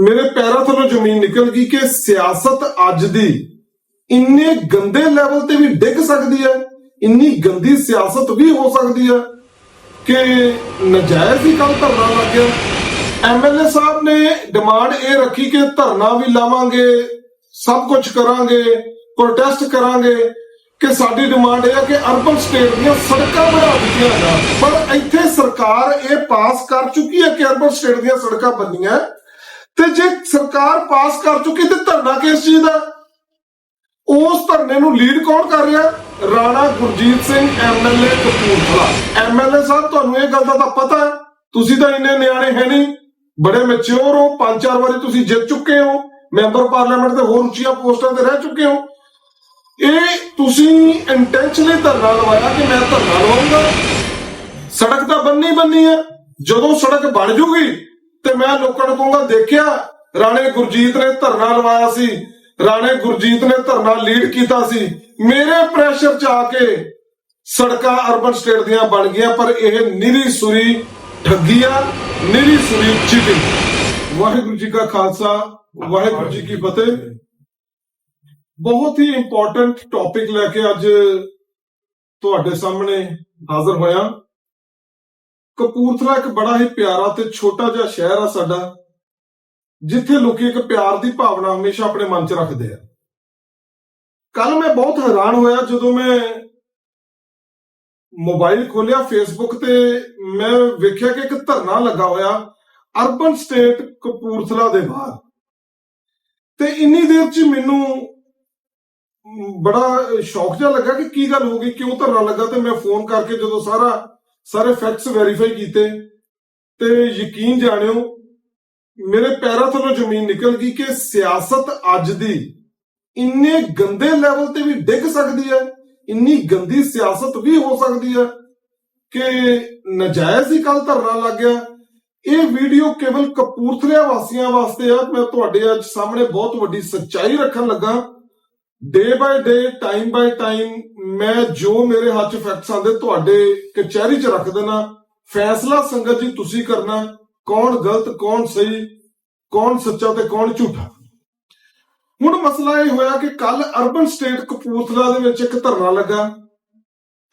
ਮੇਰੇ ਪੈਰਾਂ ਥੱਲੋਂ ਜ਼ਮੀਨ ਨਿਕਲ ਗਈ ਕਿ ਸਿਆਸਤ ਅੱਜ ਦੀ ਇੰਨੇ ਗੰਦੇ ਲੈਵਲ ਤੇ ਵੀ ਡਿੱਗ ਸਕਦੀ ਹੈ, ਇੰਨੀ ਗੰਦੀ ਸਿਆਸਤ ਵੀ ਹੋ ਸਕਦੀ ਹੈ ਕਿ ਨਜਾਇਜ਼ ਹੀ ਕੰਮ ਧਰਨਾ ਲੱਗ ਐਮਐਲਏ ਸਾਹਿਬ ਨੇ ਡਿਮਾਂਡ ਇਹ ਰੱਖੀ ਕਿ ਧਰਨਾ ਵੀ ਲਾਵਾਂਗੇ, ਸਭ ਕੁਝ ਕਰਾਂਗੇ ਪ੍ਰੋਟੈਸਟ ਕਰਾਂਗੇ ਕਿ ਸਾਡੀ ਡਿਮਾਂਡ ਇਹ ਹੈ ਕਿ ਅਰਬਨ ਸਟੇਟ ਦੀਆਂ ਸੜਕਾਂ ਬਣਾ ਦਿੱਤੀਆਂ ਜਾਣ। ਪਰ ਇੱਥੇ ਸਰਕਾਰ ਇਹ ਪਾਸ ਕਰ ਚੁੱਕੀ ਹੈ ਕਿ ਅਰਬਨ ਸਟੇਟ ਦੀਆਂ ਸੜਕਾਂ ਬਣੀਆਂ। ਤੇ ਜੇ ਸਰਕਾਰ ਪਾਸ ਕਰ ਚੁੱਕੀ ਤੇ ਧਰਨਾ ਕਿਸ ਚੀਜ਼ ਦਾ? ਉਸ ਧਰਨੇ ਨੂੰ ਲੀਡ ਕੌਣ ਕਰ ਰਿਹਾ? ਰਾਣਾ ਗੁਰਜੀਤ ਸਿੰਘ ਐਮਐਲਏ ਕਪੂਰਥਲਾ। ਐਮਐਲਏ ਸਾਹਿਬ, ਤੁਹਾਨੂੰ ਇਹ ਗੱਲ ਦਾ ਤਾਂ ਪਤਾ ਹੈ। ਤੁਸੀਂ ਤਾਂ ਇੰਨੇ ਨਿਆਣੇ ਹੈ ਨਹੀਂ। ਬੜੇ ਮੈਚੁਰ ਹੋ। ਪੰਜ ਚਾਰ ਵਾਰੀ ਤੁਸੀਂ ਜਿੱਤ ਚੁੱਕੇ ਹੋ। ਮੈਂਬਰ ਪਾਰਲੀਮੈਂਟ ਤੇ ਹੋਰ ਉੱਚੀਆਂ ਪੋਸਟਾਂ ਤੇ ਰਹਿ ਚੁੱਕੇ ਹੋ। ਇਹ ਤੁਸੀਂ ਇੰਟੈਂਸ਼ਨਲੀ ਧਰਨਾ ਲਵਾਇਆ ਕਿ ਮੈਂ ਧਰਨਾ ਲਵਾਉਂਗਾ? ਸੜਕ ਤਾਂ ਬੰਨੀ ਬੰਨੀ ਹੈ। ਜਦੋਂ ਸੜਕ ਬਣ ਜੂਗੀ ਤੇ ਮੈਂ ਲੋਕਾਂ ਨੂੰ ਕਹੂੰਗਾ, ਦੇਖਿਆ, ਰਾਣੇ ਗੁਰਜੀਤ ਨੇ ਧਰਨਾ ਲਵਾਇਆ ਸੀ। ਰਾਣੇ ਗੁਰਜੀਤ ਨੇ ਧਰਨਾ ਲੀਡ ਕੀਤਾ ਸੀ। ਮੇਰੇ ਪ੍ਰੈਸ਼ਰ ਚ ਆ ਕੇ ਸੜਕਾਂ ਅਰਬਨ ਸਟੇਟ ਦੀਆਂ ਬਣ ਗਈਆਂ, ਪਰ ਇਹ ਨਿਰੀ ਸੁਰੀ ਠੱਗੀ ਆ, ਨਿਰੀ ਸੁਰੀ ਚੀਟਿੰਗ ਵਾਹਿਗੁਰੂ ਜੀ ਕਾ ਖਾਲਸਾ, ਵਾਹਿਗੁਰੂ ਜੀ ਕੀ ਫਤਿਹ। ਬਹੁਤ ਹੀ ਇੰਪੋਰਟੈਂਟ ਟੌਪਿਕ ਲੈ ਕੇ ਅੱਜ ਤੁਹਾਡੇ ਸਾਹਮਣੇ ਹਾਜ਼ਰ ਹੋਇਆ। ਕਪੂਰਥਲਾ ਇੱਕ ਬੜਾ ਹੀ ਪਿਆਰਾ ਤੇ ਛੋਟਾ ਜਿਹਾ ਸ਼ਹਿਰ ਆ ਸਾਡਾ, ਜਿੱਥੇ ਲੋਕੀ ਇੱਕ ਪਿਆਰ ਦੀ ਭਾਵਨਾ ਹਮੇਸ਼ਾ ਆਪਣੇ ਮਨ 'ਚ ਰੱਖਦੇ ਆ। ਕੱਲ ਮੈਂ ਬਹੁਤ ਹੈਰਾਨ ਹੋਇਆ ਜਦੋਂ ਮੈਂ ਮੋਬਾਈਲ ਖੋਲਿਆ ਫੇਸਬੁੱਕ ਤੇ, ਮੈਂ ਵੇਖਿਆ ਕਿ ਇੱਕ ਧਰਨਾ ਲੱਗਾ ਹੋਇਆ ਅਰਬਨ ਸਟੇਟ ਕਪੂਰਥਲਾ ਦੇ ਬਾਹਰ। ਤੇ ਇੰਨੀ ਦੇਰ 'ਚ ਮੈਨੂੰ ਬੜਾ ਸ਼ੌਕ ਜਿਹਾ ਲੱਗਾ ਕਿ ਕੀ ਗੱਲ ਹੋ ਗਈ, ਕਿਉਂ ਧਰਨਾ ਲੱਗਾ ਤੇ ਮੈਂ ਫੋਨ ਕਰਕੇ ਜਦੋਂ ਸਾਰਾ ਸਾਰੇ ਫੈਕਟਸ ਵੈਰੀਫਾਈ ਕੀਤੇ ਤੇ ਯਕੀਨ ਜਾਣਿਓ, ਮੇਰੇ ਪੈਰਾਂ ਥੱਲੋਂ ਜ਼ਮੀਨ ਨਿਕਲ ਗਈ ਕਿ ਸਿਆਸਤ ਅੱਜ ਦੀ ਇੰਨੇ ਗੰਦੇ ਲੈਵਲ ਤੇ ਵੀ ਡਿੱਗ ਸਕਦੀ ਹੈ, ਇੰਨੀ ਗੰਦੀ ਸਿਆਸਤ ਵੀ ਹੋ ਸਕਦੀ ਹੈ ਕਿ ਨਜਾਇਜ਼ ਹੀ ਕੱਲ ਧਰਨਾ ਲੱਗ ਗਿਆ। ਇਹ ਵੀਡੀਓ ਕੇਵਲ ਕਪੂਰਥਲੇ ਵਾਸੀਆਂ ਵਾਸਤੇ ਆ। ਮੈਂ ਤੁਹਾਡੇ ਅੱਜ ਸਾਹਮਣੇ ਬਹੁਤ ਵੱਡੀ ਸੱਚਾਈ ਰੱਖਣ ਲੱਗਾ। Day by day time by time ਮੈਂ ਜੋ ਮੇਰੇ ਹੱਥ 'ਚ ਫੈਕਟਸ ਆਉਂਦੇ, ਤੁਹਾਡੇ ਕਚਹਿਰੀ 'ਚ ਰੱਖ ਦੇਣਾ ਫੈਸਲਾ ਸੰਗਤ ਜੀ ਤੁਸੀਂ ਕਰਨਾ, ਕੌਣ ਗਲਤ, ਕੌਣ ਸਹੀ, ਕੌਣ ਸੱਚਾ ਤੇ ਕੌਣ ਝੂਠਾ। ਹੁਣ ਮਸਲਾ ਇਹ ਹੋਇਆ ਕਿ ਕੱਲ ਅਰਬਨ ਸਟੇਟ ਕਪੂਰਥਲਾ ਦੇ ਵਿੱਚ ਇੱਕ ਧਰਨਾ ਲੱਗਾ।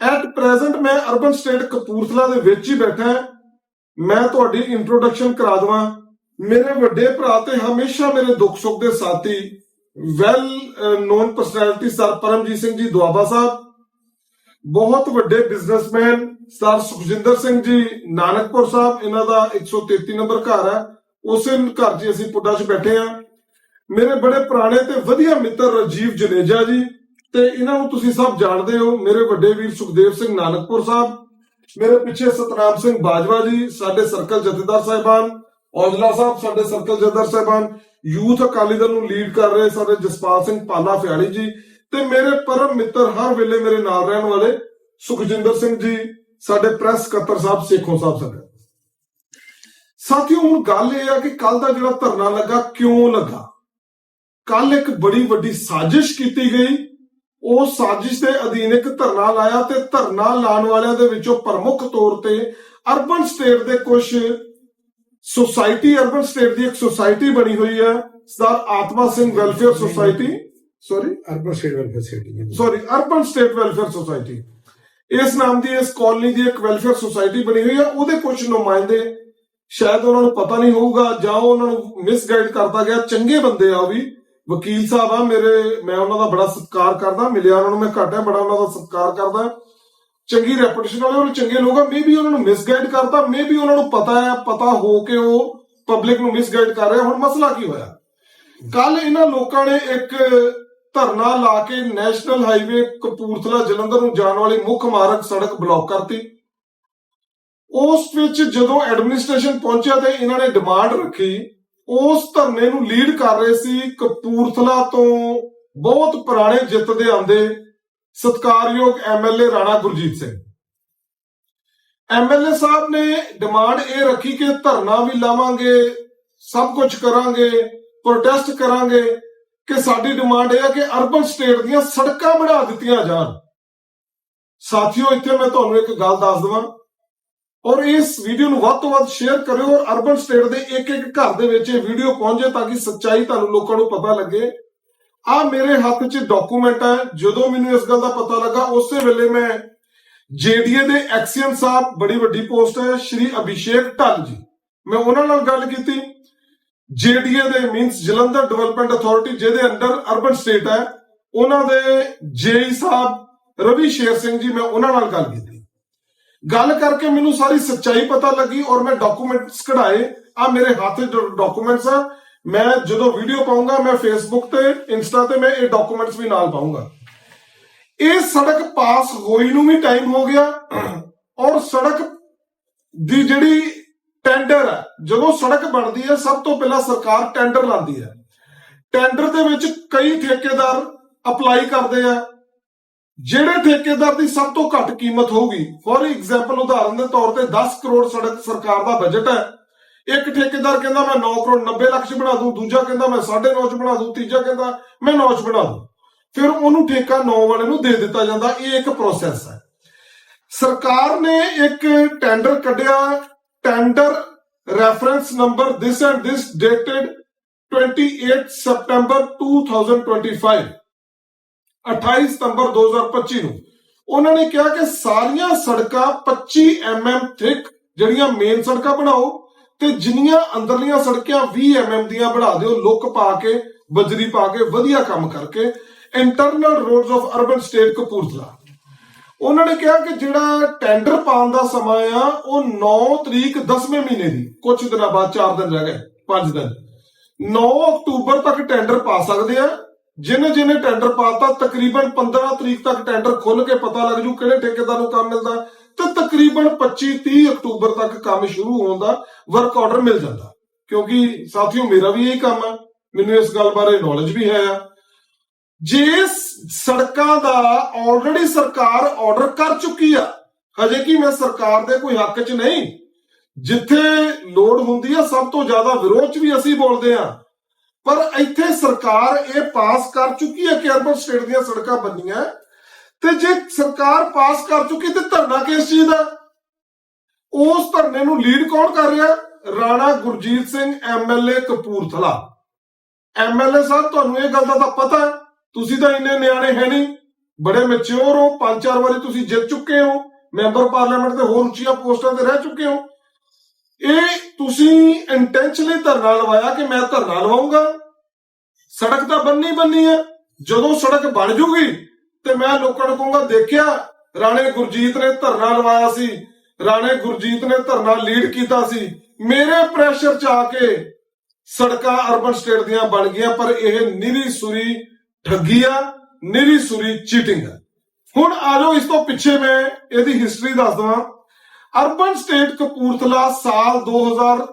ਐਟ ਪ੍ਰੈਜ਼ੈਂਟ ਮੈਂ ਅਰਬਨ ਸਟੇਟ ਕਪੂਰਥਲਾ ਦੇ ਵਿੱਚ ਹੀ ਬੈਠਾ। ਮੈਂ ਤੁਹਾਡੀ ਇੰਟਰੋਡਕਸ਼ਨ ਕਰਾ ਦਵਾਂ। ਮੇਰੇ ਵੱਡੇ ਭਰਾ ਤੇ ਹਮੇਸ਼ਾ ਮੇਰੇ ਦੁੱਖ ਸੁੱਖ ਦੇ ਸਾਥੀ well known personality sir Paramjit Singh ji Doaba ਸਾਹਿਬ ਬਹੁਤ ਵੱਡੇ ਬਿਜ਼ਨਸਮੈਨ ਸਰ ਸੁਖਜਿੰਦਰ ਸਿੰਘ ਜੀ ਨਾਨਕਪੁਰ ਸਾਹਿਬ ਇਹਨਾਂ ਦਾ 133 ਨੰਬਰ ਘਰ ਹੈ ਉਸੇ ਘਰ 'ਚ ਅਸੀਂ ਪੁੱਡਾ 'ਚ ਬੈਠੇ ਆ ਮੇਰੇ ਬੜੇ ਪੁਰਾਣੇ ਤੇ ਵਧੀਆ ਮਿੱਤਰ ਰਜੀਵ ਜਨੇਜਾ ਜੀ ਤੇ ਇਹਨਾਂ ਨੂੰ ਤੁਸੀਂ ਸਭ ਜਾਣਦੇ ਹੋ ਮੇਰੇ ਵੱਡੇ ਵੀਰ ਸੁਖਦੇਵ ਸਿੰਘ ਨਾਨਕਪੁਰ ਸਾਹਿਬ ਮੇਰੇ ਪਿੱਛੇ ਸਤਨਾਮ ਸਿੰਘ ਬਾਜਵਾ ਜੀ ਸਾਡੇ ਸਰਕਲ ਜਥੇਦਾਰ ਸਾਹਿਬਾਨ ਔਜਲਾ ਸਾਹਿਬ ਸਾਡੇ ਸਰਕਲ ਜਥੇਦਾਰ ਸਾਹਿਬਾਨ ਯੂਥ ਅਕਾਲੀ ਦਲ ਨੂੰ ਲੀਡ ਕਰ ਰਹੇ ਸਾਡੇ ਜਸਪਾਲ ਸਿੰਘ ਪਾਲਾ ਫਿਆੜੀ ਜੀ ਤੇ ਮੇਰੇ ਪਰਮ ਮਿੱਤਰ ਹਰ ਵੇਲੇ ਮੇਰੇ ਨਾਲ ਰਹਿਣ ਵਾਲੇ ਸੁਖਜਿੰਦਰ ਸਿੰਘ ਜੀ, ਸਾਡੇ ਪ੍ਰੈਸ ਸਕੱਤਰ ਸਾਹਿਬ, ਸੇਖੋਂ ਸਾਹਿਬ ਸਾਡੇ। ਸਾਥੀਓ, ਹੁਣ ਗੱਲ ਇਹ ਆ ਕਿ ਕੱਲ ਦਾ ਜਿਹੜਾ ਧਰਨਾ ਲੱਗਾ, ਕਿਉਂ ਲੱਗਾ? ਕੱਲ ਇੱਕ ਬੜੀ ਵੱਡੀ ਸਾਜ਼ਿਸ਼ ਕੀਤੀ ਗਈ। ਉਹ ਸਾਜ਼ਿਸ਼ ਦੇ ਅਧੀਨ ਇੱਕ ਧਰਨਾ ਲਾਇਆ ਤੇ ਧਰਨਾ ਲਾਉਣ ਵਾਲਿਆਂ ਦੇ ਵਿੱਚੋਂ ਪ੍ਰਮੁੱਖ ਤੌਰ ਤੇ ਅਰਬਨ ਸਟੇਟ ਦੇ ਕੁਝ ਸੁਸਾਇਟੀ ਅਰਬਨ ਸਟੇਟ ਦੀ ਇੱਕ ਸੁਸਾਇਟੀ ਬਣੀ ਹੋਈ ਹੈ ਸਰਦਾਰ Atma Singh welfare society sorry urban state welfare society sorry urban state welfare society ਇਸ ਨਾਮ ਦੀ ਇਸ ਕਾਲਨੀ ਦੀ ਇੱਕ ਵੈਲਫੇਅਰ ਸੁਸਾਇਟੀ ਬਣੀ ਹੋਈ ਹੈ। ਉਹਦੇ ਕੁਝ ਨੁਮਾਇੰਦੇ ਸ਼ਾਇਦ ਉਹਨਾਂ ਨੂੰ ਪਤਾ ਨਹੀਂ ਹੋਊਗਾ ਜਾਂ ਉਹਨਾਂ ਨੂੰ ਮਿਸਗਾਈਡ ਕਰਤਾ ਗਿਆ। ਚੰਗੇ ਬੰਦੇ ਆ ਉਹ ਵੀ। ਵਕੀਲ ਸਾਹਿਬ ਆ ਮੇਰੇ ਮੈਂ ਉਹਨਾਂ ਦਾ ਬੜਾ ਸਤਿਕਾਰ ਕਰਦਾ। ਮਿਲਿਆ ਉਹਨਾਂ ਨੂੰ ਮੈਂ ਘੱਟ ਬੜਾ ਉਹਨਾਂ ਦਾ ਸਤਿਕਾਰ ਕਰਦਾ। ਚੰਗੀ ਰੈਪੂਟੇਸ਼ਨ ਵਾਲੇ ਉਹ ਚੰਗੇ ਲੋਕ ਆ ਮੇਬੀ ਉਹਨਾਂ ਨੂੰ ਮਿਸਗਾਈਡ ਕਰਤਾ ਮੇਬੀ ਉਹਨਾਂ ਨੂੰ ਪਤਾ ਹੈ ਪਤਾ ਹੋ ਕੇ ਉਹ ਪਬਲਿਕ ਨੂੰ ਮਿਸਗਾਈਡ ਕਰ ਰਿਹਾ। ਹੁਣ ਮਸਲਾ ਕੀ ਹੋਇਆ? ਕੱਲ ਇਹਨਾਂ ਲੋਕਾਂ ਨੇ ਇੱਕ ਧਰਨਾ ਲਾ ਕੇ ਨੈਸ਼ਨਲ ਹਾਈਵੇ ਕਪੂਰਥਲਾ ਜਲੰਧਰ ਨੂੰ ਜਾਣ ਵਾਲੀ ਮੁੱਖ ਮਾਰਗ ਸੜਕ ਬਲੌਕ ਕਰਤੀ। ਉਸ ਵਿੱਚ ਜਦੋਂ ਐਡਮਿਨਿਸਟ੍ਰੇਸ਼ਨ ਪਹੁੰਚਿਆ ਤੇ ਇਹਨਾਂ ਨੇ ਡਿਮਾਂਡ ਰੱਖੀ, ਉਸ ਧਰਨੇ ਨੂੰ ਲੀਡ ਕਰ ਰਹੇ ਸੀ ਕਪੂਰਥਲਾ ਤੋਂ ਬਹੁਤ ਪੁਰਾਣੇ ਜਿੱਤ ਦੇ ਆਂਦੇ ਸਤਕਾਰਯੋਗ ਐਮਐਲਏ ਰਾਣਾ ਗੁਰਜੀਤ ਸਿੰਘ। ਐਮਐਲਏ ਸਾਹਿਬ ਨੇ ਡਿਮਾਂਡ ਇਹ ਰੱਖੀ ਕਿ ਧਰਨਾ ਵੀ ਲਾਵਾਂਗੇ, ਸਭ ਕੁਝ ਕਰਾਂਗੇ ਪ੍ਰੋਟੈਸਟ ਕਰਾਂਗੇ ਕਿ ਸਾਡੀ ਡਿਮਾਂਡ ਇਹ ਹੈ ਕਿ ਅਰਬਨ ਸਟੇਟ ਦੀਆਂ ਸੜਕਾਂ ਬਣਾ ਦਿੱਤੀਆਂ ਜਾਣ। ਸਾਥੀਓ, ਇੱਥੇ ਮੈਂ ਤੁਹਾਨੂੰ ਇੱਕ ਗੱਲ ਦੱਸ ਦਵਾਂ ਔਰ ਇਸ ਵੀਡੀਓ ਨੂੰ ਵੱਧ ਤੋਂ ਵੱਧ ਸ਼ੇਅਰ ਕਰਿਓ ਔਰ ਅਰਬਨ ਸਟੇਟ ਦੇ ਇੱਕ ਇੱਕ ਘਰ ਦੇ ਵਿੱਚ ਇਹ ਵੀਡੀਓ ਪਹੁੰਚੇ ਤਾਂ ਕਿ ਸੱਚਾਈ ਤੁਹਾਨੂੰ ਲੋਕਾਂ ਨੂੰ ਪਤਾ ਲੱਗੇ। ਆ ਮੇਰੇ ਹੱਥ 'ਚ ਡਾਕੂਮੈਂਟ ਹੈ। ਜਦੋਂ ਮੈਨੂੰ ਇਸ ਗੱਲ ਦਾ ਪਤਾ ਲੱਗਾ, ਉਸੇ ਵੇਲੇ ਮੈਂ ਜੇਡੀਏ ਦੇ ਐਕਸੀਅਨ ਸਾਹਿਬ ਬੜੀ ਵੱਡੀ ਪੋਸਟ ਹੈ, ਸ਼੍ਰੀ ਅਭਿਸ਼ੇਕ ਢੱਲ ਜੀ। ਮੈਂ ਉਹਨਾਂ ਨਾਲ ਗੱਲ ਕੀਤੀ। ਜੇਡੀਏ ਦੇ ਮੀਨਸ ਜਲੰਧਰ ਡਿਵੈਲਪਮੈਂਟ ਅਥਾਰਟੀ ਜਿਹਦੇ ਅੰਡਰ ਅਰਬਨ ਸਟੇਟ ਹੈ, ਉਹਨਾਂ ਦੇ ਜੇਈ ਸਾਹਿਬ ਰਵੀ ਸ਼ੇਰ ਸਿੰਘ ਜੀ, ਮੈਂ ਉਹਨਾਂ ਨਾਲ ਗੱਲ ਕੀਤੀ। ਗੱਲ ਕਰਕੇ ਮੈਨੂੰ ਸਾਰੀ ਸੱਚਾਈ ਪਤਾ ਲੱਗੀ ਔਰ ਮੈਂ ਡਾਕੂਮੈਂਟਸ ਕਢਾਏ। ਆ ਮੇਰੇ ਹੱਥ ਡਾਕੂਮੈਂਟਸ ਆ। ਮੈਂ ਜਦੋਂ ਵੀਡੀਓ ਪਾਉਂਗਾ, ਮੈਂ ਫੇਸਬੁੱਕ ਤੇ ਇੰਸਟਾ ਤੇ ਮੈਂ ਇਹ ਡਾਕੂਮੈਂਟਸ ਵੀ ਨਾਲ ਪਾਉਂਗਾ। ਇਹ ਸੜਕ ਪਾਸ ਹੋਈ ਨੂੰ ਵੀ ਟਾਈਮ ਹੋ ਗਿਆ ਔਰ ਸੜਕ ਦੀ ਜਿਹੜੀ ਟੈਂਡਰ ਹੈ, ਜਦੋਂ ਸੜਕ ਬਣਦੀ ਹੈ, ਸਭ ਤੋਂ ਪਹਿਲਾਂ ਸਰਕਾਰ ਟੈਂਡਰ ਲਾਉਂਦੀ ਹੈ। ਟੈਂਡਰ ਦੇ ਵਿੱਚ ਕਈ ਠੇਕੇਦਾਰ ਅਪਲਾਈ ਕਰਦੇ ਆ। ਜਿਹੜੇ ਠੇਕੇਦਾਰ ਦੀ ਸਭ ਤੋਂ ਘੱਟ ਕੀਮਤ ਹੋਊਗੀ ਫੋਰ ਐਗਜ਼ਾਮਪਲ ਉਦਾਹਰਨ ਦੇ ਤੌਰ ਤੇ 10 ਕਰੋੜ ਸੜਕ ਸਰਕਾਰ ਦਾ ਬਜਟ ਹੈ ਇੱਕ ਠੇਕੇਦਾਰ ਕਹਿੰਦਾ, ਮੈਂ 9 ਕਰੋੜ 90 ਲੱਖ ਚ ਬਣਾ ਦੂੰ। ਦੂਜਾ ਕਹਿੰਦਾ, ਮੈਂ 9.5 ਚ ਬਣਾ ਦੂੰ। ਤੀਜਾ ਕਹਿੰਦਾ, ਮੈਂ 9 ਚ ਬਣਾ ਦੂੰ। ਫਿਰ ਉਹਨੂੰ ਠੇਕਾ 9 ਵਾਲੇ ਨੂੰ ਦੇ ਦਿੱਤਾ ਜਾਂਦਾ। ਇਹ ਇੱਕ ਪ੍ਰੋਸੈਸ ਹੈ। ਸਰਕਾਰ ਨੇ ਇੱਕ ਟੈਂਡਰ ਕੱਢਿਆ। Tender reference number this and this dated 28 ਸਤੰਬਰ 2025 28 ਸਤੰਬਰ 2025 ਨੂੰ। ਉਹਨਾਂ ਨੇ ਕਿਹਾ ਕਿ ਸਾਰੀਆਂ ਸੜਕਾਂ 25 mm ਥਿਕ ਜਿਹੜੀਆਂ ਮੇਨ ਸੜਕਾਂ ਬਣਾਓ ਤੇ ਜਿੰਨੀਆਂ ਅੰਦਰਲੀਆਂ ਸੜਕਾਂ 20 mm ਦੀਆਂ ਬਣਾ ਦਿਓ, ਲੁੱਕ ਪਾ ਕੇ, ਬਜਰੀ ਪਾ ਕੇ, ਵਧੀਆ ਕੰਮ ਕਰਕੇ internal roads of urban state Kapurthala. ਉਹਨਾਂ ਨੇ ਕਿਹਾ ਕਿ ਜਿਹੜਾ ਟੈਂਡਰ ਪਾਉਣ ਦਾ ਸਮਾਂ ਆ, ਉਹ 9 ਤਰੀਕ 10ਵੇਂ ਮਹੀਨੇ ਦੀ ਕੁਝ ਦਿਨਾਂ ਬਾਅਦ 4 ਦਿਨ ਰਹਿ ਗਏ 5 ਦਿਨ। 9 ਅਕਤੂਬਰ ਤੱਕ ਟੈਂਡਰ ਪਾ ਸਕਦੇ ਆ। ਜਿਹਨੇ ਜਿਹਨੇ ਟੈਂਡਰ ਪਾਤਾ ਤਕਰੀਬਨ 15 ਤਰੀਕ ਤੱਕ ਟੈਂਡਰ ਖੁੱਲ ਕੇ ਪਤਾ ਲੱਗ ਜੂ ਕਿਹੜੇ ਠੇਕੇਦਾਰ ਨੂੰ ਕੰਮ ਮਿਲਦਾ। ਤੇ ਤਕਰੀਬਨ 25 30 ਅਕਤੂਬਰ ਤੱਕ ਕੰਮ ਸ਼ੁਰੂ ਹੋਣ ਦਾ ਵਰਕ ਆਰਡਰ ਮਿਲ ਜਾਂਦਾ। ਕਿਉਂਕਿ ਸਾਥੀਓ, ਮੇਰਾ ਵੀ ਇਹ ਕੰਮ ਹੈ। ਮੈਨੂੰ ਇਸ ਗੱਲ ਬਾਰੇ ਨੌਲੇਜ ਵੀ ਹੈ। ਆ ਜੇ ਸੜਕਾਂ ਦਾ ਆਲਰੇਡੀ ਸਰਕਾਰ ਆਰਡਰ ਕਰ ਚੁੱਕੀ ਆ, ਹਜੇ ਕਿ ਮੈਂ ਸਰਕਾਰ ਦੇ ਕੋਈ ਹੱਕ 'ਚ ਨਹੀਂ? ਜਿੱਥੇ ਲੋੜ ਹੁੰਦੀ ਆ, ਸਭ ਤੋਂ ਜ਼ਿਆਦਾ ਵਿਰੋਧ 'ਚ ਵੀ ਅਸੀਂ ਬੋਲਦੇ ਆ। ਪਰ ਇੱਥੇ ਸਰਕਾਰ ਇਹ ਪਾਸ ਕਰ ਚੁੱਕੀ ਹੈ ਕਿ ਅਰਬਨ ਸਟੇਟ ਦੀਆਂ ਸੜਕਾਂ ਬੰਨੀਆਂ ਤੇ ਜੇ ਸਰਕਾਰ ਪਾਸ ਕਰ ਚੁੱਕੀ ਤੇ ਧਰਨਾ ਕਿਸ ਚੀਜ਼ ਦਾ? ਉਸ ਧਰਨੇ ਨੂੰ ਲੀਡ ਕੌਣ ਕਰ ਰਿਹਾ? ਰਾਣਾ ਗੁਰਜੀਤ ਸਿੰਘ ਐਮਐਲਏ ਕਪੂਰਥਲਾ। ਐਮਐਲਏ ਸਾਹਿਬ, ਤੁਹਾਨੂੰ ਇਹ ਗੱਲ ਦਾ ਤਾਂ ਪਤਾ ਹੈ, ਤੁਸੀਂ ਤਾਂ ਇੰਨੇ ਨਿਆਣੇ ਹੈ ਨਹੀਂ। ਬੜੇ ਮੈਚੁਰ ਹੋ, ਪੰਜ ਚਾਰ ਵਾਰੀ ਤੁਸੀਂ ਜਿੱਤ ਚੁੱਕੇ ਹੋ, ਮੈਂਬਰ ਪਾਰਲੀਮੈਂਟ ਦੇ ਹੋਰ ਉੱਚੀਆਂ ਪੋਸਟਾਂ ਤੇ ਰਹਿ ਚੁੱਕੇ ਹੋ। ਇਹ ਤੁਸੀਂ ਇੰਟੈਂਸ਼ਨਲੀ ਧਰਨਾ ਲਵਾਇਆ ਕਿ ਮੈਂ ਧਰਨਾ ਲਵਾਉਂਗਾ? ਸੜਕ ਤਾਂ ਬੰਨੀ ਬੰਨੀ ਹੈ। ਜਦੋਂ ਸੜਕ ਬਣ ਜੂਗੀ ਤੇ ਮੈਂ ਲੋਕਾਂ ਨੂੰ ਕਹੂੰਗਾ, ਦੇਖਿਆ, ਰਾਣੇ ਗੁਰਜੀਤ ਨੇ ਧਰਨਾ ਲਵਾਇਆ ਸੀ, ਰਾਣੇ ਗੁਰਜੀਤ ਨੇ ਧਰਨਾ ਲੀਡ ਕੀਤਾ ਸੀ। ਮੇਰੇ ਪ੍ਰੈਸ਼ਰ ਚ ਆ ਕੇ ਸੜਕਾਂ ਅਰਬਨ ਸਟੇਟ ਦੀਆਂ ਬਣ ਗਈਆਂ, ਪਰ ਇਹ ਨਿਰੀ ਸੁਰੀ ਠੱਗੀ ਆ ਨਿਰੀ ਸੁਰੀ ਚੀਟਿੰਗ ਆ। ਹੁਣ ਆ ਜਾਓ, ਇਸ ਤੋਂ ਪਿੱਛੇ ਮੈਂ ਇਹਦੀ ਹਿਸਟਰੀ ਦੱਸ ਦਵਾਂ। ਅਰਬਨ ਸਟੇਟ ਕਪੂਰਥਲਾ ਸਾਲ 2000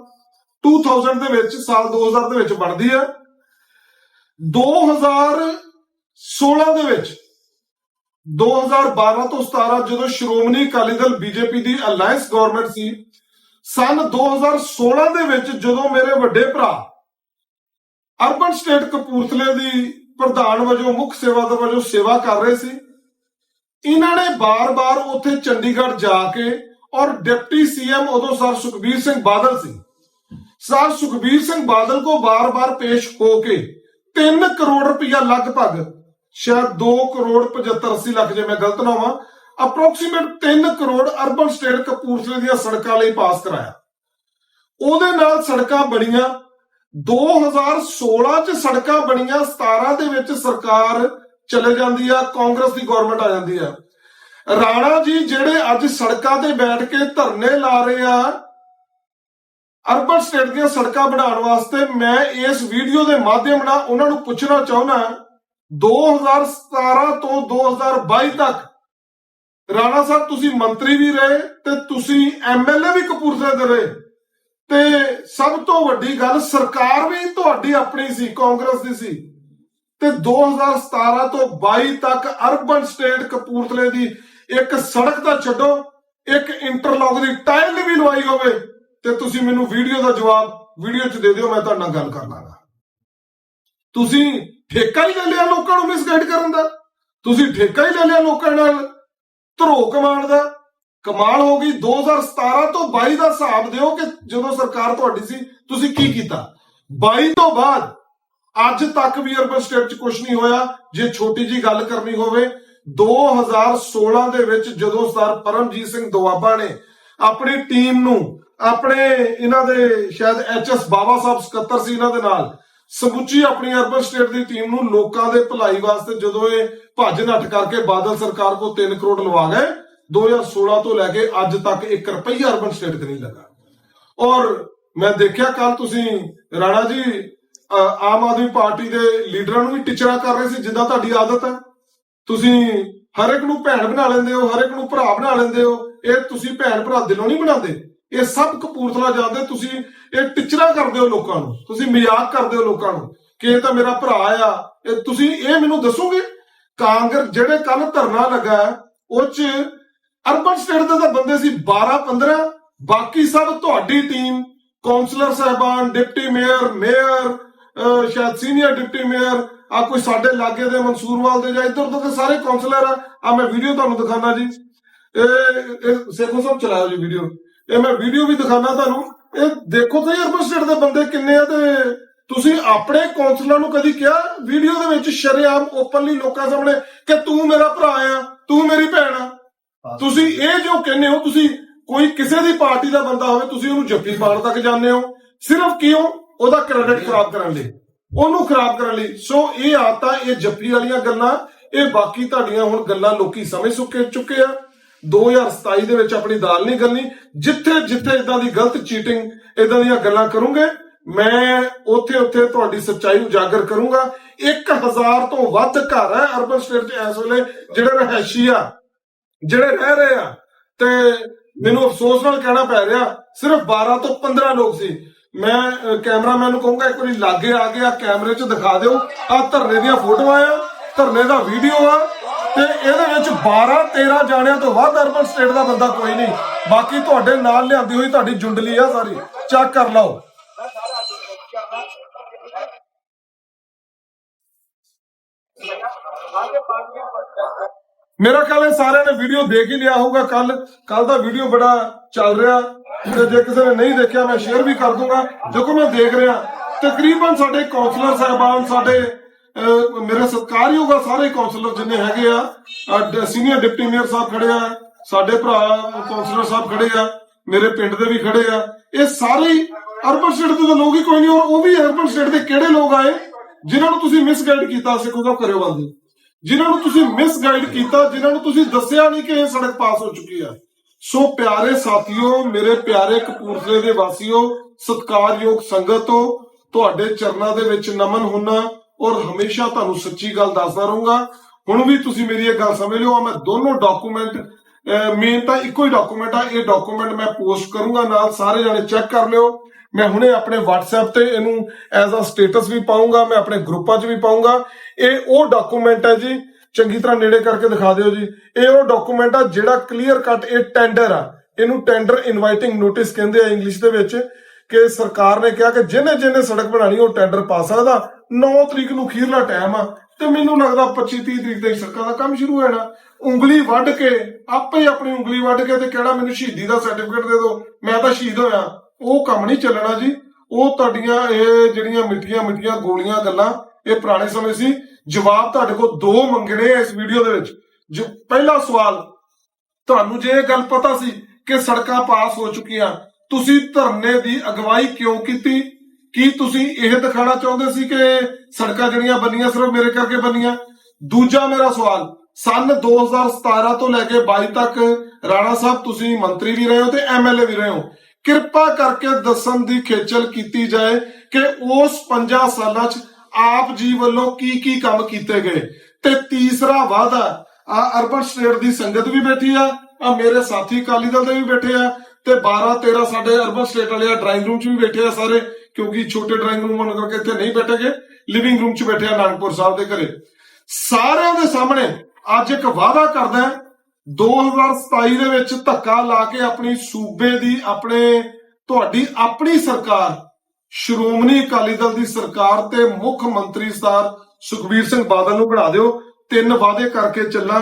2000 ਦੇ ਵਿੱਚ, ਸਾਲ 2000 ਦੇ ਵਿੱਚ ਬਣਦੀ ਹੈ 2016 ਦੇ ਵਿੱਚ 2012 ਤੋਂ 17 ਜਦੋਂ ਸ਼੍ਰੋਮਣੀ ਅਕਾਲੀ ਦਲ ਬੀਜੇਪੀ ਦੀ ਅਲਾਈਅੰਸ ਗਵਰਨਮੈਂਟ ਸੀ, ਸਨ 2016 ਦੇ ਵਿੱਚ ਜਦੋਂ ਮੇਰੇ ਵੱਡੇ ਭਰਾ ਅਰਬਨ ਸਟੇਟ ਕਪੂਰਥਲੇ ਦੀ ਪ੍ਰਧਾਨ ਵਜੋਂ, ਮੁੱਖ ਸੇਵਾਦਾਰ ਵਜੋਂ ਸੇਵਾ ਕਰ ਰਹੇ ਸੀ, ਇਹਨਾਂ ਨੇ ਬਾਰ-ਬਾਰ ਉੱਥੇ ਚੰਡੀਗੜ੍ਹ ਜਾ ਕੇ ਔਰ ਡਿਪਟੀ ਸੀਐਮ ਉਦੋਂ ਸਰ ਸੁਖਬੀਰ ਸਿੰਘ ਬਾਦਲ ਸੀ। ਸਰ ਸੁਖਬੀਰ ਸਿੰਘ ਬਾਦਲ ਕੋ ਬਾਰ-ਬਾਰ ਪੇਸ਼ ਹੋ ਕੇ 3 ਕਰੋੜ ਰੁਪਇਆ ਲਗਭਗ ਸ਼ਾਇਦ 2 ਕਰੋੜ 75 80 ਲੱਖ ਜੇ ਮੈਂ ਗਲਤ ਨਾ ਹੋਵਾਂ ਅਪਰੋਕਸੀਮੇਟ 3 ਕਰੋੜ ਅਰਬਨ ਸਟੇਟ ਕਪੂਰਥਲੇ ਦੀਆਂ ਸੜਕਾਂ ਲਈ ਪਾਸ ਕਰਾਇਆ। ਉਹਦੇ ਨਾਲ ਸੜਕਾਂ ਬਣੀਆਂ 2016 ਚ ਸੜਕਾਂ ਬਣੀਆਂ 17 ਦੇ ਵਿੱਚ ਸਰਕਾਰ ਚਲੇ ਜਾਂਦੀ ਆ, ਕਾਂਗਰਸ ਦੀ ਗਵਰਨਮੈਂਟ ਆ ਜਾਂਦੀ ਆ। ਰਾਣਾ ਜੀ ਜਿਹੜੇ ਅੱਜ ਸੜਕਾਂ ਤੇ ਬੈਠ ਕੇ ਧਰਨੇ ਲਾ ਰਹੇ ਆ, ਅਰਬਨ ਸਟੇਟ ਦੀਆਂ ਸੜਕਾਂ ਬਣਾਉਣ ਵਾਸਤੇ ਮੈਂ ਇਸ ਵੀਡੀਓ ਦੇ ਮਾਧਿਅਮ ਨਾਲ ਉਹਨਾਂ ਨੂੰ ਪੁੱਛਣਾ ਚਾਹੁੰਦਾ 2017 ਤੋਂ 2022 ਤੱਕ। ਰਾਣਾ ਸਾਹਿਬ, ਤੁਸੀਂ ਮੰਤਰੀ ਵੀ ਰਹੇ ਤੇ ਤੁਸੀਂ ਐਮਐਲਏ ਵੀ ਕਪੂਰਥਲੇ ਦੇ ਰਹੇ। ਤੇ ਸਭ ਤੋਂ ਵੱਡੀ ਗੱਲ, ਸਰਕਾਰ ਵੀ ਤੁਹਾਡੀ ਆਪਣੀ ਸੀ, ਕਾਂਗਰਸ ਦੀ ਸੀ। ਤੇ 2017 ਤੋਂ 22 ਤੱਕ ਅਰਬਨ ਸਟੇਟ ਕਪੂਰਥਲੇ ਦੀ ਇੱਕ ਸੜਕ ਦਾ ਛੱਡੋ, ਇੱਕ ਇੰਟਰਲੌਕ ਦੀ ਟਾਇਲ ਵੀ ਲਵਾਈ ਹੋਵੇ। ਤੇ ਤੁਸੀਂ ਮੈਨੂੰ ਵੀਡੀਓ ਦਾ ਜਵਾਬ, ਵੀਡੀਓ 'ਚ ਦੇ ਦਿਓ, ਮੈਂ ਤੁਹਾਡੇ ਨਾਲ ਗੱਲ ਕਰ ਲਾਂਗਾ। ਤੁਸੀਂ ਠੇਕਾ ਹੀ ਲੈ ਲਿਆ ਲੋਕਾਂ ਨੂੰ ਮਿਸਗਾਈਡ ਕਰਨ ਦਾ। ਤੁਸੀਂ ਠੇਕਾ ਹੀ ਲੈ ਲਿਆ ਲੋਕਾਂ ਨਾਲ। ਧਰੋ ਕਮਾਉਣ ਦਾ। ਕਮਾਲ ਹੋ ਗਈ 2017 ਤੋਂ 22 ਦਾ ਹਿਸਾਬ ਦਿਓ ਕਿ ਜਦੋਂ ਸਰਕਾਰ ਤੁਹਾਡੀ ਸੀ, ਤੁਸੀਂ ਕੀ ਕੀਤਾ? 22 ਤੋਂ ਬਾਅਦ ਅੱਜ ਤੱਕ ਵੀ ਅਰਬਨ ਸਟੇਟ 'ਚ ਕੁਝ ਨਹੀਂ ਹੋਇਆ। ਜੇ ਛੋਟੀ ਜੀ ਗੱਲ ਕਰਨੀ ਹੋਵੇ 2016 ਦੇ ਵਿੱਚ ਜਦੋਂ ਸਰ ਪਰਮਜੀਤ ਸਿੰਘ ਦੁਆਬਾ ਨੇ ਆਪਣੀ ਟੀਮ ਨੂੰ, ਆਪਣੇ ਇਹਨਾਂ ਦੇ ਸ਼ਾਇਦ ਐਚਐਸ ਬਾਬਾ ਸਾਹਿਬ ਸਕੱਤਰ ਸੀ ਇਹਨਾਂ ਦੇ ਨਾਲ ਸਮੁੱਚੀ ਆਪਣੀ ਅਰਬਨ ਸਟੇਟ ਦੀ ਟੀਮ ਨੂੰ ਲੋਕਾਂ ਦੇ ਭਲਾਈ ਵਾਸਤੇ ਜਦੋਂ ਇਹ ਭੱਜ ਨੱਠ ਕਰਕੇ ਬਾਦਲ ਸਰਕਾਰ ਕੋ 3 ਕਰੋੜ ਲਵਾ ਗਏ 2016 ਤੋਂ ਲੈ ਕੇ ਅੱਜ ਤੱਕ 1 ਰੁਪਈਆ ਅਰਬਨ ਸਟੇਟ ਤੇ ਨਹੀਂ ਲੱਗਾ। ਔਰ ਮੈਂ ਦੇਖਿਆ ਕੱਲ ਤੁਸੀਂ ਰਾਣਾ ਜੀ ਅ, ਆਮ ਆਦਮੀ ਪਾਰਟੀ ਦੇ ਲੀਡਰਾਂ ਨੂੰ ਵੀ ਟਿਚਰਾ ਕਰ ਰਹੇ ਸੀ ਜਿੱਦਾਂ ਤੁਹਾਡੀ ਆਦਤ ਹੈ ਤੁਸੀਂ ਹਰ ਇੱਕ ਨੂੰ ਭੈਣ ਬਣਾ ਲੈਂਦੇ ਹੋ ਹਰ ਇੱਕ ਨੂੰ ਭਰਾ ਬਣਾ ਲੈਂਦੇ ਹੋ ਇਹ ਤੁਸੀਂ ਭੈਣ ਭਰਾ ਦਿਲੋਂ ਨਹੀਂ ਬਣਾਉਂਦੇ ਇਹ ਸਭ ਕਪੂਰਥਲਾ ਜਾਂਦੇ, ਤੁਸੀਂ ਇਹ ਟਿਚਰਾ ਕਰਦੇ ਹੋ ਲੋਕਾਂ ਨੂੰ, ਤੁਸੀਂ ਮਜ਼ਾਕ ਕਰਦੇ ਹੋ ਲੋਕਾਂ ਨੂੰ ਕਿ ਇਹ ਤਾਂ ਮੇਰਾ ਭਰਾ ਆ। ਇਹ ਤੁਸੀਂ ਇਹ ਮੈਨੂੰ ਦੱਸੋਗੇ? ਕਾਂਗਰਸ ਜਿਹੜੇ ਕੱਲ ਧਰਨਾ ਲੱਗਾ, ਉਹ ਚ ਅਰਬਨ ਸਟੇਟ ਦੇ ਤਾਂ ਬੰਦੇ ਸੀ 12 15 ਬਾਕੀ ਸਭ ਤੁਹਾਡੀ ਟੀਮ ਕਾਉਂਸਲਰ ਸਾਹਿਬਾਨ, ਡਿਪਟੀ ਮੇਅਰ ਮੇਅਰ ਸ਼ਾਇਦ ਸੀਨੀਅਰ ਡਿਪਟੀ ਮੇਅਰ, ਆ ਕੋਈ ਸਾਡੇ ਲਾਗੇ ਦੇ ਮਨਸੂਰਵਾਲ ਦੇ ਜਾਂ ਇੱਧਰ ਉੱਧਰ ਦੇ ਸਾਰੇ ਕਾਉਂਸਲਰ ਆ। ਆ ਮੈਂ ਵੀਡੀਓ ਤੁਹਾਨੂੰ ਦਿਖਾਣਾ ਜੀ। ਇਹ ਇਹ ਸੇਖੋ ਸਾਹਿਬ ਚਲਾਇਓ ਜੀ ਵੀਡੀਓ ਇਹ ਮੈਂ ਵੀਡੀਓ ਵੀ ਦਿਖਾਣਾ ਤੁਹਾਨੂੰ। ਇਹ ਦੇਖੋ ਤਾਂ ਅਰਬਨ ਸਟੇਟ ਦੇ ਬੰਦੇ ਕਿੰਨੇ ਆ ਤੇ ਤੁਸੀਂ ਆਪਣੇ ਕਾਉਂਸਲਰ ਨੂੰ ਕਦੀ ਕਿਹਾ ਵੀਡੀਓ ਦੇ ਵਿੱਚ ਸ਼ਰੇਆਮ ਓਪਨਲੀ ਲੋਕਾਂ ਸਾਹਮਣੇ ਕਿ ਤੂੰ ਮੇਰਾ ਭਰਾ ਆ ਤੂੰ ਮੇਰੀ ਭੈਣ ਆ? ਤੁਸੀਂ ਇਹ ਜੋ ਕਹਿੰਦੇ ਹੋ ਤੁਸੀਂ ਕੋਈ ਕਿਸੇ ਦੀ ਪਾਰਟੀ ਦਾ ਬੰਦਾ ਹੋਵੇ ਤੁਸੀਂ ਉਹਨੂੰ ਜੱਫੀ ਪਾਉਣ ਤੱਕ ਜਾਂਦੇ ਹੋ। ਸਿਰਫ ਕਿਉਂ? ਉਹਦਾ ਕ੍ਰੈਡਿਟ ਖਰਾਬ ਕਰਨ ਲਈ। ਉਹਨੂੰ ਖਰਾਬ ਕਰਨ ਲਈ। ਸੋ ਇਹ ਆਤਾ ਇਹ ਜੱਫੀ ਵਾਲੀਆਂ ਗੱਲਾਂ ਇਹ ਬਾਕੀ ਤੁਹਾਡੀਆਂ ਹੁਣ ਗੱਲਾਂ ਲੋਕੀ ਸਮਝ ਸੁੱਕੇ ਚੁੱਕੇ ਆ। 2027 ਦੇ ਵਿੱਚ ਆਪਣੀ ਦਾਲ ਨਹੀਂ ਗਲਣੀ, ਜਿੱਥੇ ਜਿੱਥੇ ਇਦਾਂ ਦੀ ਗਲਤ ਚੀਟਿੰਗ ਇਦਾਂ ਦੀਆਂ ਗੱਲਾਂ ਕਰੂੰਗੇ, ਮੈਂ ਉੱਥੇ ਉੱਥੇ ਤੁਹਾਡੀ ਸੱਚਾਈ ਉਜਾਗਰ ਕਰੂੰਗਾ। 1000 ਤੋਂ ਵੱਧ ਘਰ ਹੈ ਅਰਬਨ ਸਟੇਟ 'ਚ ਇਸ ਵੇਲੇ, ਜਿਹੜੇ ਰਹਿਸ਼ੀ ਆ, ਜਿਹੜੇ ਰਹਿ ਰਹੇ ਆ। ਤੇ ਮੈਨੂੰ ਅਫਸੋਸ ਨਾਲ ਕਹਿਣਾ ਪੈ ਰਿਹਾ, ਸਿਰਫ 12 ਤੋਂ 15 ਲੋਕ ਸੀ। ਮੈਂ ਕੈਮਰਾਮੈਨ ਨੂੰ ਕਹੂੰਗਾ, ਇੱਕ ਵਾਰੀ ਲਾਗੇ ਆ ਕੇ ਆ ਕੈਮਰੇ 'ਚ ਦਿਖਾ ਦਿਓ। ਆ ਧਰਨੇ ਦੀਆਂ ਫੋਟੋਆਂ ਆ, ਧਰਨੇ ਦਾ ਵੀਡੀਓ ਆ ਤੇ ਇਹਦੇ ਵਿੱਚ 12 13 ਜਾਣਿਆਂ ਤੋਂ ਵੱਧ ਅਰਬਨ ਸਟੇਟ ਦਾ ਬੰਦਾ ਕੋਈ ਨਹੀਂ। ਬਾਕੀ ਤੁਹਾਡੇ ਨਾਲ ਲਿਆਂਦੀ ਹੋਈ ਤੁਹਾਡੀ ਜੁੰਡਲੀ ਆ ਸਾਰੀ। ਚੈੱਕ ਕਰ ਲਓ। ਮੇਰਾ ਖਿਆਲ ਹੈ ਸਾਰਿਆਂ ਨੇ ਵੀਡੀਓ ਦੇਖ ਹੀ ਲਿਆ ਹੋਊਗਾ ਕੱਲ ਕੱਲ ਦਾ ਵੀਡੀਓ ਬੜਾ ਚੱਲ ਰਿਹਾ। ਤੇ ਜੇ ਕਿਸੇ ਨੇ ਨਹੀਂ ਦੇਖਿਆ, ਮੈਂ ਸ਼ੇਅਰ ਵੀ ਕਰ ਦੂੰਗਾ। ਦੇਖੋ, ਮੈਂ ਦੇਖ ਰਿਹਾ। ਤਕਰੀਬਨ ਸਾਡੇ ਕਾਉਂਸਲਰ ਸਾਹਿਬਾਨ, ਸਾਡੇ ਮੇਰੇ ਸਤਿਕਾਰਯੋਗ ਆ ਸਾਰੇ ਕਾਉਂਸਲਰ ਜਿੰਨੇ ਹੈਗੇ ਆ ਸੀਨੀਅਰ ਡਿਪਟੀ ਮੇਅਰ ਸਾਹਿਬ ਖੜੇ ਆ, ਸਾਡੇ ਭਰਾ ਕਾਉਂਸਲਰ ਸਾਹਿਬ ਖੜੇ ਆ, ਮੇਰੇ ਪਿੰਡ ਦੇ ਵੀ ਖੜੇ ਆ। ਇਹ ਸਾਰੇ ਅਰਬਨ ਸਟੇਟ ਦੇ ਲੋਕ ਹੀ ਕੋਈ ਨਹੀਂ, ਔਰ ਉਹ ਵੀ ਅਰਬਨ ਸਟੇਟ ਦੇ ਕਿਹੜੇ ਲੋਕ ਆਏ, ਜਿਨ੍ਹਾਂ ਨੂੰ ਤੁਸੀਂ ਮਿਸਗਾਈਡ ਕੀਤਾ, ਸਿੱਖੋ ਕਰਿਓ ਬੰਦੇ। ਜਿਨ੍ਹਾਂ ਨੂੰ ਤੁਸੀਂ ਮਿਸਗਾਈਡ ਕੀਤਾ, ਜਿਨ੍ਹਾਂ ਨੂੰ ਤੁਸੀਂ ਦੱਸਿਆ ਨਹੀਂ ਕਿ ਇਹ ਸੜਕ ਪਾਸ ਹੋ ਚੁੱਕੀ ਆ। ਸੋ ਪਿਆਰੇ ਸਾਥੀਓ, ਮੇਰੇ ਪਿਆਰੇ ਕਪੂਰਥਲੇ ਦੇ ਵਾਸੀਓ, ਸਤਿਕਾਰਯੋਗ ਸੰਗਤੋ, ਤੁਹਾਡੇ ਚਰਨਾਂ ਦੇ ਵਿੱਚ ਨਮਨ ਹੁੰਨਾ। ਔਰ ਹਮੇਸ਼ਾ ਤੁਹਾਨੂੰ ਸੱਚੀ ਗੱਲ ਦੱਸਦਾ ਰਹੂੰਗਾ। ਹੁਣ ਵੀ ਤੁਸੀਂ ਮੇਰੀ ਇਹ ਗੱਲ ਸਮਝ ਲਿਓ ਮੈਂ ਦੋਨੋਂ ਡਾਕੂਮੈਂਟ ਮੇਨ ਤਾਂ ਇੱਕੋ ਹੀ ਡਾਕੂਮੈਂਟ ਆ, ਇਹ ਡਾਕੂਮੈਂਟ ਮੈਂ ਪੋਸਟ ਕਰੂੰਗਾ ਨਾਲ, ਸਾਰੇ ਜਾਣੇ ਚੈੱਕ ਕਰ ਲਿਓ। ਮੈਂ ਹੁਣੇ ਆਪਣੇ WhatsApp ਤੇ ਇਹਨੂੰ ਐਜ਼ ਅ ਸਟੇਟਸ ਵੀ ਪਾਉਂਗਾ ਮੈਂ ਆਪਣੇ ਗਰੁੱਪਾਂ 'ਚ ਵੀ ਪਾਉਂਗਾ ਇਹ ਉਹ ਡਾਕੂਮੈਂਟ ਹੈ ਜੀ, ਚੰਗੀ ਤਰ੍ਹਾਂ ਨੇੜੇ ਕਰਕੇ ਦਿਖਾ ਦਿਓ ਜੀ। ਇਹ ਉਹ ਡਾਕੂਮੈਂਟ ਆ ਜਿਹੜਾ ਕਲੀਅਰ ਕੱਟ ਇਹ ਟੈਂਡਰ ਆ। ਇਹਨੂੰ ਟੈਂਡਰ ਇਨਵਾਈਟਿੰਗ ਨੋਟਿਸ ਕਹਿੰਦੇ ਆ ਇੰਗਲਿਸ਼ ਦੇ ਵਿੱਚ। ਕਿ ਸਰਕਾਰ ਨੇ ਕਿਹਾ ਕਿ ਜਿਹਨੇ ਜਿਹਨੇ ਸੜਕ ਬਣਾਣੀ ਉਹ ਟੈਂਡਰ ਪਾ ਸਕਦਾ। 9 ਤਰੀਕ ਨੂੰ ਖੀਰਲਾ ਟਾਈਮ ਆ ਤੇ ਮੈਨੂੰ ਲੱਗਦਾ 25 30 ਤਰੀਕ ਤੱਕ ਸੜਕਾਂ ਦਾ ਕੰਮ ਸ਼ੁਰੂ ਹੋ ਜਾਣਾ। ਉਂਗਲੀ ਵੱਢ ਕੇ, ਆਪੇ ਆਪਣੀ ਉਂਗਲੀ ਵੱਢ ਕੇ ਤੇ ਕਿਹੜਾ ਮੈਨੂੰ ਸ਼ਹੀਦੀ ਦਾ ਸਰਟੀਫਿਕੇਟ ਦੇ ਦਿਓ। ਮੈਂ ਤਾਂ ਸ਼ਹੀਦ ਹੋਇਆ। ਉਹ ਕੰਮ ਨਹੀਂ ਚੱਲਣਾ ਜੀ। ਉਹ ਤੁਹਾਡੀਆਂ ਇਹ ਜਿਹੜੀਆਂ ਮਿੱਠੀਆਂ ਮਿੱਠੀਆਂ ਗੋਲੀਆਂ ਗੱਲਾਂ, ਇਹ ਪੁਰਾਣੇ ਸਮੇਂ ਸੀ। ਜਵਾਬ ਤੁਹਾਡੇ ਕੋਲ ਦੋ ਮੰਗਣੇ ਆ ਇਸ ਵੀਡੀਓ ਦੇ ਵਿੱਚ। ਪਹਿਲਾ ਸਵਾਲ, ਤੁਹਾਨੂੰ ਜੇ ਇਹ ਗੱਲ ਪਤਾ ਸੀ ਕਿ ਸੜਕਾਂ ਪਾਸ ਹੋ ਚੁੱਕੀਆਂ ਤੁਸੀਂ ਧਰਨੇ ਦੀ ਅਗਵਾਈ ਕਿਉਂ ਕੀਤੀ? ਕੀ ਤੁਸੀਂ ਇਹ ਦਿਖਾਣਾ ਚਾਹੁੰਦੇ ਸੀ ਕਿ ਸੜਕਾਂ ਜਿਹੜੀਆਂ ਬੰਨੀਆਂ ਸਿਰਫ ਮੇਰੇ ਕਰਕੇ ਬੰਨੀਆਂ? ਦੂਜਾ ਮੇਰਾ ਸਵਾਲ, ਸਨ 2017 ਤੋਂ ਲੈ ਕੇ 22 ਤੱਕ ਰਾਣਾ ਸਾਹਿਬ ਤੁਸੀਂ ਮੰਤਰੀ ਵੀ ਰਹੇ ਹੋ ਤੇ ਐਮਐਲਏ ਵੀ ਰਹੇ ਹੋ। ਕਿਰਪਾ ਕਰਕੇ ਦੱਸਣ ਦੀ ਖੇਚਲ ਕੀਤੀ ਜਾਏ ਕਿ ਉਸ 50 ਸਾਲਾਂ 'ਚ ਆਪ ਜੀ ਵੱਲੋਂ ਕੀ ਕੀ ਕੰਮ ਕੀਤੇ ਗਏ? ਤੇ ਤੀਸਰਾ ਵਾਅਦਾ, ਆ ਅਰਬਨ ਸਟੇਟ ਦੀ ਸੰਗਤ ਵੀ ਬੈਠੀ ਆ ਆ ਮੇਰੇ ਸਾਥੀ ਅਕਾਲੀ ਦਲ ਦੇ ਵੀ ਬੈਠੇ ਆ ਤੇ 12 13 ਸਾਡੇ ਅਰਬਨ ਸਟੇਟ ਵਾਲੇ ਆ ਡਰਾਇੰਗ ਰੂਮ 'ਚ ਵੀ ਬੈਠੇ ਆ ਸਾਰੇ, ਕਿਉਂਕਿ ਛੋਟੇ ਡਰਾਇੰਗ ਰੂਮ ਹੋਣ ਕਰਕੇ ਇੱਥੇ ਨਹੀਂ ਬੈਠੇਗੇ ਲਿਵਿੰਗ ਰੂਮ 'ਚ ਬੈਠੇ ਆ ਨਾਨਕਪੁਰ ਸਾਹਿਬ ਦੇ ਘਰੇ। ਸਾਰਿਆਂ ਦੇ ਸਾਹਮਣੇ ਅੱਜ ਇੱਕ ਵਾਅਦਾ ਕਰਦਾ 2027 ਦੇ ਵਿੱਚ ਧੱਕਾ ਲਾ ਕੇ ਆਪਣੀ ਸੂਬੇ ਦੀ, ਆਪਣੇ, ਤੁਹਾਡੀ ਆਪਣੀ ਸਰਕਾਰ, ਸ਼੍ਰੋਮਣੀ ਅਕਾਲੀ ਦਲ ਦੀ ਸਰਕਾਰ ਤੇ ਮੁੱਖ ਮੰਤਰੀ ਸਰ ਸੁਖਬੀਰ ਸਿੰਘ ਬਾਦਲ ਨੂੰ ਬਣਾ ਦਿਓ। ਤਿੰਨ ਵਾਅਦੇ ਕਰਕੇ ਚੱਲਾਂ।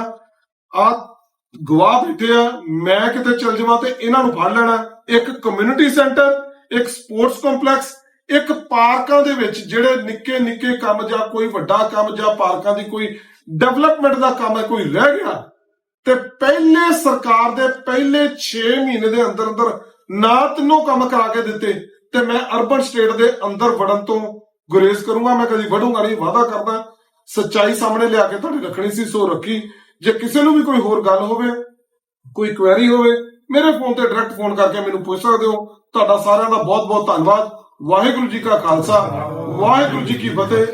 ਆ ਗਵਾਹ ਬੈਠੇ ਆ, ਮੈਂ ਕਿਤੇ ਚਲ ਜਾਵਾਂ ਤੇ ਇਹਨਾਂ ਨੂੰ ਫੜ ਲੈਣਾ। ਇੱਕ ਕਮਿਊਨਿਟੀ ਸੈਂਟਰ ਇੱਕ ਸਪੋਰਟਸ ਕੰਪਲੈਕਸ ਇੱਕ ਪਾਰਕਾਂ ਦੇ ਵਿੱਚ ਜਿਹੜੇ ਨਿੱਕੇ ਨਿੱਕੇ ਕੰਮ ਜਾਂ ਕੋਈ ਵੱਡਾ ਕੰਮ ਜਾਂ ਪਾਰਕਾਂ ਦੀ ਕੋਈ ਡਿਵੈਲਪਮੈਂਟ ਦਾ ਕੰਮ ਹੈ, ਕੋਈ ਰਹਿ ਗਿਆ, ਤੇ ਪਹਿਲੇ ਸਰਕਾਰ ਦੇ ਪਹਿਲੇ 6 ਮਹੀਨੇ ਦੇ ਅੰਦਰ ਅੰਦਰ ਨਾ ਤਿੰਨੋਂ ਕੰਮ ਕਰਾ ਕੇ ਦਿੱਤੇ ਤੇ ਮੈਂ ਅਰਬਨ ਸਟੇਟ ਦੇ ਅੰਦਰ ਵੜਨ ਤੋਂ ਗੁਰੇਜ਼ ਕਰੂੰਗਾ, ਮੈਂ ਕਦੀ ਵੜੂੰਗਾ ਨਹੀਂ, ਵਾਅਦਾ ਕਰਦਾ। ਸੱਚਾਈ ਸਾਹਮਣੇ ਲਿਆ ਕੇ ਤੁਹਾਡੀ ਰੱਖਣੀ ਸੀ, ਸੋ ਰੱਖੀ। ਜੇ ਕਿਸੇ ਨੂੰ ਵੀ ਕੋਈ ਹੋਰ ਗੱਲ ਹੋਵੇ, ਕੋਈ ਕੁਐਰੀ ਹੋਵੇ, ਮੇਰੇ ਫੋਨ ਤੇ ਡਾਇਰੈਕਟ ਫੋਨ ਕਰਕੇ ਮੈਨੂੰ ਪੁੱਛ ਸਕਦੇ ਹੋ। ਤੁਹਾਡਾ ਸਾਰਿਆਂ ਦਾ ਬਹੁਤ ਬਹੁਤ ਧੰਨਵਾਦ। ਵਾਹਿਗੁਰੂ ਜੀ ਕਾ ਖਾਲਸਾ, ਵਾਹਿਗੁਰੂ ਜੀ ਕੀ ਫਤਿਹ।